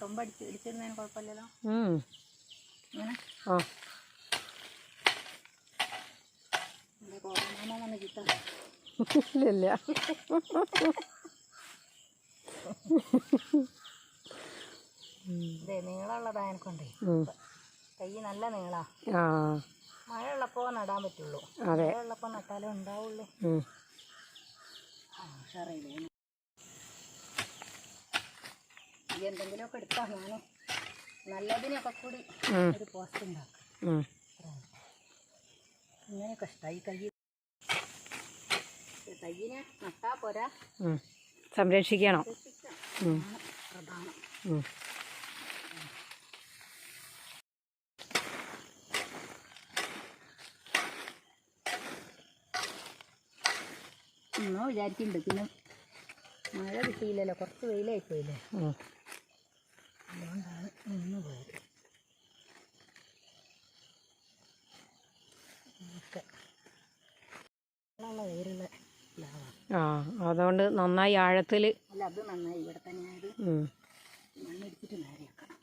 കുഴപ്പമില്ലല്ലോ. ഇങ്ങനെ. ആ. വന്ന് കിട്ടാം. ഇതേ നീളമുള്ളതാ എനിക്കുണ്ടേ കൈ നല്ല നീളാ. മഴ ഉള്ളപ്പോ നടാൻ പറ്റുള്ളൂ. അതെ. മഴ ഉള്ളപ്പോ നട്ടാലേ ഉണ്ടാവുള്ളൂ. ഉഷാറായില്ലേ ഈ എന്തെങ്കിലുമൊക്കെ എടുത്താ ഞാൻ നല്ലതിനൊക്കെ കൂടി ഒരു പോസ്റ്റ് ഉണ്ടാക്കും. ഉം. ഇങ്ങനെയൊക്കെ ഇഷ്ടമായി കൈ തയ്യിനെ നട്ടാ പോരാ. സംരക്ഷിക്കണം. പ്രധാനം. എന്നോ വിചാരിക്കുന്നുണ്ട് പിന്നെ മഴ കിട്ടിയില്ലല്ലോ. കുറച്ച് വെയിലായി പോയില്ലേ ആ അതുകൊണ്ട് നന്നായി ആഴത്തിൽ അല്ല അത് നന്നായി. ഇവിടെ തന്നെ ആയത് നേരെയാക്കണം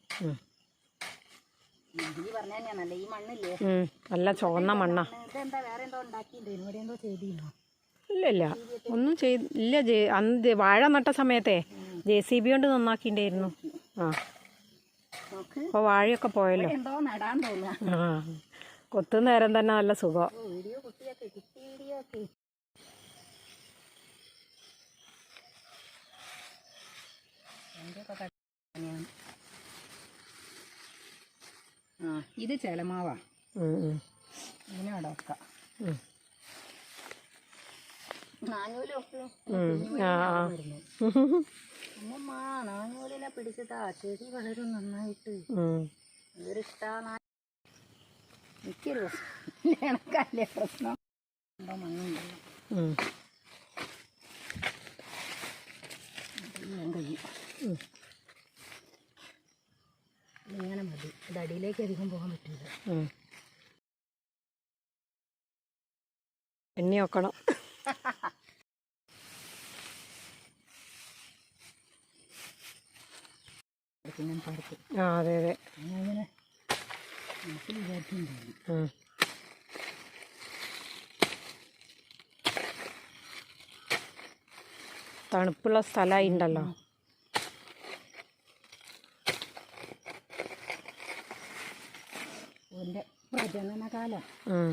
ഈ മണ്ണില്ലേ? നല്ല ചുവന്ന മണ്ണാ. ഇതെന്താ വേറെ എന്തോ ഉണ്ടാക്കിയിട്ടുണ്ടോ? ഇവിടെ എന്തോ ചെയ്തിരുന്നോ? ഇല്ല ഒന്നും ചെയ്ത് ഇല്ല ജെ അന്ന് വാഴ നട്ട സമയത്തെ ജെ സി ബി കൊണ്ട് നന്നാക്കിണ്ടായിരുന്നു. ആ. അപ്പോൾ വാഴയൊക്കെ പോയല്ലോ. ആ. കൊത്തുന്ന നേരം തന്നെ നല്ല സുഖം. ആ ഇത് ചെലമാവാ. ഇങ്ങനെ അവിടെ വെക്കാം. അമ്മമ്മ നാനൂലിനെ പിടിച്ചിട്ടാ ചെടി വളരും നന്നായിട്ട്. ഉം. എന്തൊരു ഇഷ്ടാണ് എനിക്കൊരു എനക്കല്ലേ പ്രശ്നം. മണ്ണുണ്ടല്ലോ ഇങ്ങനെ മതി. ഇത് അടിയിലേക്ക് അധികം പോകാൻ പറ്റില്ല. എണ്ണി വിചാരിക്കുന്നുണ്ടായിരുന്നു തണുപ്പുള്ള സ്ഥലമായി ഉണ്ടല്ലോ ഓൻ്റെ പ്രജനനകാലം ഉം.